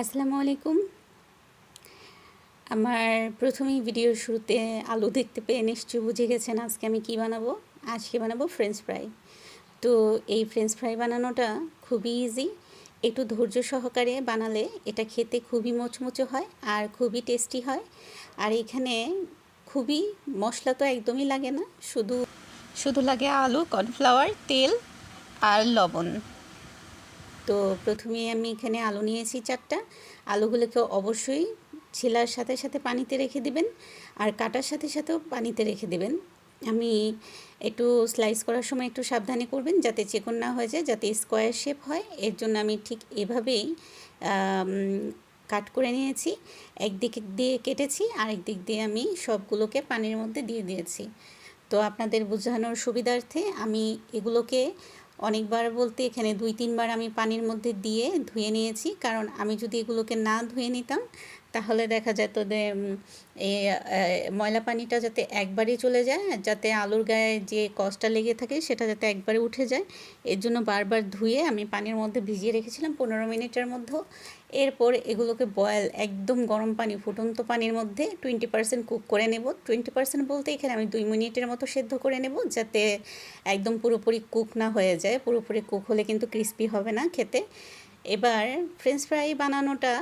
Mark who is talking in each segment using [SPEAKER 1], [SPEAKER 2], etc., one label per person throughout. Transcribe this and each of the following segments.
[SPEAKER 1] আসসালামু আলাইকুম। আমার প্রথমেই ভিডিওর শুরুতে আলু দেখতে পেয়ে নিশ্চয়ই বুঝে গেছেন আজকে আমি কি বানাবো। আজকে বানাবো ফ্রেঞ্চ ফ্রাই তো এই ফ্রেঞ্চ ফ্রাই বানানোটা খুবই ইজি একটু ধৈর্য সহকারে বানালে এটা খেতে খুবই মোচমোচো হয় আর খুবই টেস্টি হয়। আর এখানে খুবই মশলা তো একদমই লাগে না। শুধু শুধু লাগে আলু, কর্নফ্লাওয়ার, তেল আর লবণ। তো প্রথমে আমি এখানে আলু নিয়েছি চারটা। আলুগুলোকে অবশ্যই ছেলার সাথে সাথে পানিতে রেখে দিবেন আর কাটার সাথে সাথেও পানিতে রেখে দেবেন। আমি একটু স্লাইস করার সময় একটু সাবধানে করবেন যাতে চেকন না হয়ে যায়, যাতে স্কোয়ার শেপ হয়। এর জন্য আমি ঠিক এভাবেই কাট করে নিয়েছি। একদিক দিয়ে কেটেছি আরেক দিক দিয়ে আমি সবগুলোকে পানির মধ্যে দিয়ে দিয়েছি। তো আপনাদের বোঝানোর সুবিধার্থে আমি এগুলোকে অনেকবার বলতে এখানে দুই, তিনবার আমি পানির মধ্যে দিয়ে ধুয়ে নিয়েছি। কারণ আমি যদি এগুলোকে না ধুয়ে নিতাম তাহলে দেখা যেত যে এই ময়লা পানিটা যাতে একবারই চলে যায়, যাতে আলুর গায়ে যে কষ্টটা লেগে থাকে সেটা যাতে একবারে উঠে যায়। এর জন্য বারবার ধুয়ে আমি পানির মধ্যে ভিজিয়ে রেখেছিলাম পনেরো মিনিটের মধ্যে। এরপর এগুলোকে বয়েল একদম গরম পানি, ফুটন্ত পানির মধ্যে টোয়েন্টি পার্সেন্ট কুক করে নেব। টোয়েন্টি পার্সেন্ট বলতে এখানে আমি দুই মিনিটের মতো সেদ্ধ করে নেব যাতে একদম পুরোপুরি কুক না হয়ে যায়। পুরোপুরি কুক হলে কিন্তু ক্রিস্পি হবে না খেতে। এবার ফ্রেঞ্চ ফ্রাই বানানোটা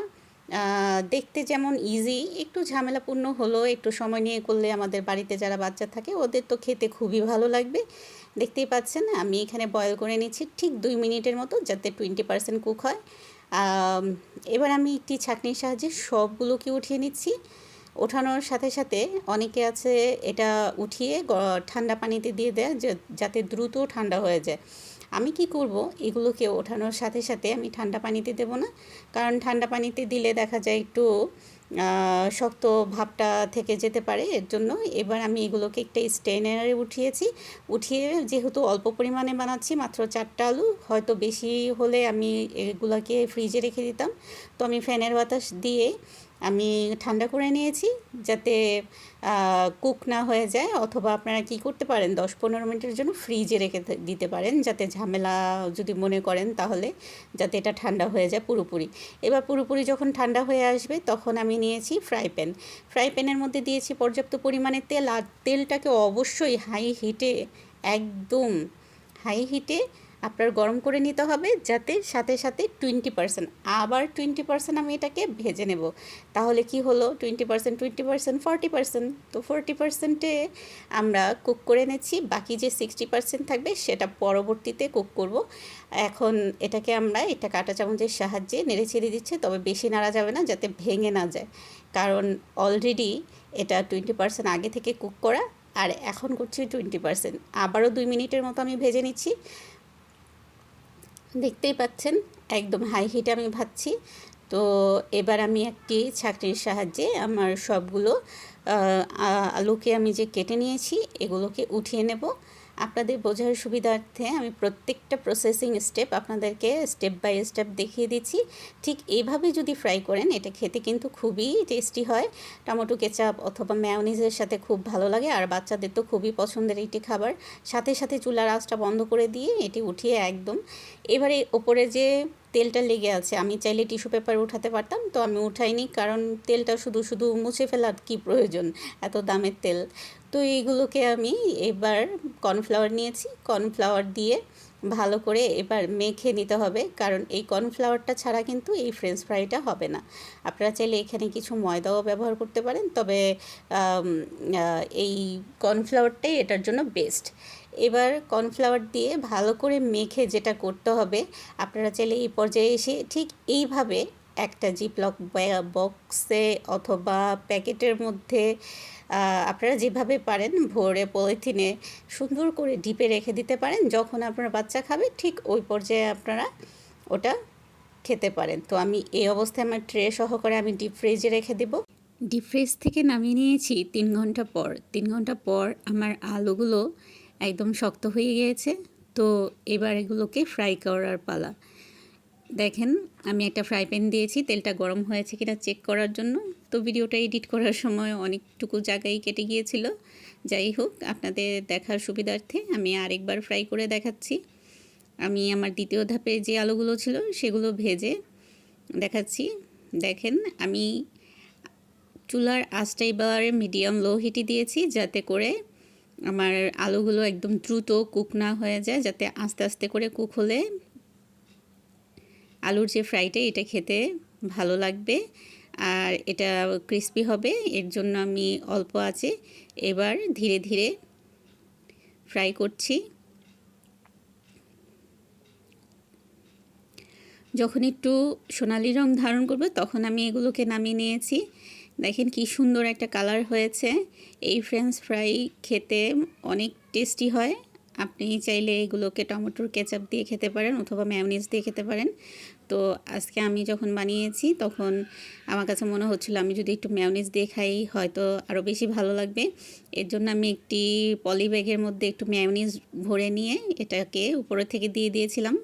[SPEAKER 1] দেখতে যেমন ইজি একটু ঝামেলাপূর্ণ হলো একটু সময় নিয়ে করলে আমাদের বাড়িতে যারা বাচ্চা থাকে, ওদের তো খেতে খুবই ভালো লাগবে। দেখতেই পাচ্ছেন, আমি এখানে বয়েল করে নিচ্ছি ঠিক দুই মিনিটের মতো যাতে টোয়েন্টি পার্সেন্ট কুক হয়। এবার আমি একটি ছাঁকনির সাহায্যে সবগুলোকে উঠিয়ে নিচ্ছি। ওঠানোর সাথে সাথে অনেকে আছে এটা উঠিয়ে ঠান্ডা পানিতে দিয়ে দেয় যাতে দ্রুত ঠান্ডা হয়ে যায়। আমি কি করব? এগুলোকে ওঠানোর সাথে সাথে আমি ঠান্ডা পানিতে দেব না। কারণ ঠান্ডা পানিতে দিলে দেখা যায় একটু শক্ত ভাবটা থেকে যেতে পারে। এর জন্য এবার আমি এগুলোকে একটা স্টেনারে উঠিয়েছি। উঠিয়ে যেহেতু অল্প পরিমাণে বানাচ্ছি, মাত্র চারটা আলু, হয়তো বেশি হলে আমি এগুলোকে ফ্রিজে রেখে দিতাম। তো আমি ফ্যানের বাতাস দিয়ে আমি ঠান্ডা করে নিয়েছি যাতে কুক না হয়ে যায় অথবা আপনারা কি করতে পারেন দশ পনেরো মিনিটের জন্য ফ্রিজে রেখে দিতে পারেন যাতে ঝামেলা যদি মনে করেন তাহলে যাতে এটা ঠান্ডা হয়ে যায় পুরোপুরি। এবার পুরোপুরি যখন ঠান্ডা হয়ে আসবে তখন আমি নিয়েছি ফ্রাই প্যান। ফ্রাই প্যানের মধ্যে দিয়েছি পর্যাপ্ত পরিমাণে তেল আর তেলটাকে অবশ্যই হাই হিটে, একদম হাই হিটে আপনার গরম করে নিতে হবে যাতে সাথে সাথে টোয়েন্টি পার্সেন্ট আবার টোয়েন্টি পার্সেন্ট আমি এটাকে ভেজে নেব। তাহলে কি হলো? Twenty percent twenty percent forty percent তো ফোরটি পার্সেন্টে আমরা কুক করে নেছি বাকি যে সিক্সটি পার্সেন্ট থাকবে সেটা পরবর্তীতে কুক করব। এখন এটাকে আমরা, এটা কাঁটা চামচের সাহায্যে নেড়ে ছেড়ে দিচ্ছে। তবে বেশি নাড়া যাবে না, যাতে ভেঙে না যায়। কারণ অলরেডি এটা টোয়েন্টি পার্সেন্ট আগে থেকে কুক করা। আর এখন করছি টোয়েন্টি পার্সেন্ট আবারও দুই মিনিটের মতো আমি ভেজে নিচ্ছি। দেখতেই পাচ্ছেন, একদম হাই হিটে আমি ভাজছি তো এবার আমি একটি ছাকরির সাহায্যে আমার সবগুলো আলুকে আমি যে কেটে নিয়েছি, এগুলোকে উঠিয়ে নেব। আপনাদের বোঝার সুবিধার্থে আমি প্রত্যেকটা প্রসেসিং স্টেপ আপনাদেরকে স্টেপ বাই স্টেপ দেখিয়ে দিচ্ছি। ঠিক এইভাবে যদি ফ্রাই করেন, এটা খেতে কিন্তু খুবই টেস্টি হয়। টমেটো কেচাপ অথবা ম্যাওনিজের সাথে খুব ভালো লাগে, আর বাচ্চাদের তো খুবই পছন্দের একটি খাবার। সাথে সাথে চুলার আঁচটা বন্ধ করে দিয়ে এটি উঠিয়ে একদম। এবারে ওপরে যে তেলটা লেগে আছে। আমি চাইলে টিস্যু পেপার উঠাতে পারতাম, তো আমি উঠাইনি কারণ তেলটা শুধু শুধু মুছে ফেলার কি প্রয়োজন? এত দামের তেল। তো এইগুলোকে আমি এবার কর্নফ্লাওয়ার নিয়েছি। কর্নফ্লাওয়ার দিয়ে ভালো করে এবার মেখে নিতে হবে, কারণ এই কর্নফ্লাওয়ারটা ছাড়া কিন্তু এই ফ্রেঞ্চ ফ্রাইটা হবে না। আপনারা চাইলে এখানে কিছু ময়দাও ব্যবহার করতে পারেন, তবে এই কর্নফ্লাওয়ারটাই এটার জন্য বেস্ট এবার কর্নফ্লাওয়ার দিয়ে ভালো করে মেখে যেটা করতে হবে, আপনারা চাইলে এই পর্যায়ে এসে ঠিক এইভাবে একটা জিপলক বক্সে অথবা প্যাকেটের মধ্যে আপনারা যেভাবে পারেন ভরে পলিথিনে সুন্দর করে ডিপে রেখে দিতে পারেন, যখন আপনার বাচ্চা খাবে ঠিক ওই পর্যায়ে আপনারা ওটা খেতে পারেন। তো আমি এই অবস্থায় আমার ট্রে সহকারে আমি ডিপ ফ্রিজে রেখে দেব। ডিপ ফ্রিজ থেকে নামিয়ে নিয়েছি তিন ঘণ্টা পর। তিন ঘণ্টা পর আমার আলুগুলো একদম শক্ত হয়ে গিয়েছে। তো এবার এগুলোকে ফ্রাই করার পালা। দেখেন, আমি একটা ফ্রাই প্যান দিয়েছি, তেলটা গরম হয়েছে কিনা চেক করার জন্য। তো ভিডিওটা এডিট করার সময় অনেকটুকু জায়গায় কেটে গিয়েছিল। যাই হোক, আপনাদের দেখার সুবিধার্থে আমি আরেকবার ফ্রাই করে দেখাচ্ছি। আমি আমার দ্বিতীয় ধাপে যে আলুগুলো ছিল, সেগুলো ভেজে দেখাচ্ছি। দেখেন, আমি চুলার আঁচটা এবার মিডিয়াম লো হিটে দিয়েছি, যাতে করে আমার আলুগুলো একদম দ্রুত কুক না হয়ে যায়, যাতে আস্তে আস্তে করে কুক হলে আলুর যে ফ্রাইটা, এটা খেতে ভালো লাগবে। আর এটা ক্রিস্পি হবে, এর জন্য আমি অল্প আছে। এবার ধীরে ধীরে ফ্রাই করছি। যখন একটু সোনালি রং ধারণ করবে, তখন আমি এগুলোকে নামিয়ে নিয়েছি। দেখেন কি সুন্দর একটা কালার হয়েছে। এই ফ্রেঞ্চ ফ্রাই খেতে অনেক টেস্টি হয়। আপনি চাইলে এগুলোকে টমেটোর কেচাপ দিয়ে খেতে পারেন অথবা ম্যায়োনিজ দিয়ে খেতে পারেন। তো আজকে আমি যখন বানিয়েছি তখন আমার কাছে মনে হচ্ছিল আমি যদি একটু ম্যায়োনিজ দিয়ে খাই হয়তো আরও বেশি ভালো লাগবে। এর জন্য আমি একটি পলি ব্যাগের মধ্যে একটু ম্যায়োনিজ ভরে নিয়ে এটাকে উপরে থেকে দিয়ে দিয়েছিলাম।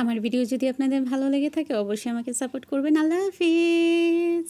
[SPEAKER 1] আমার ভিডিও যদি আপনাদের ভালো লেগে থাকে অবশ্যই আমাকে সাপোর্ট করবেন। আল্লাহ হাফিজ!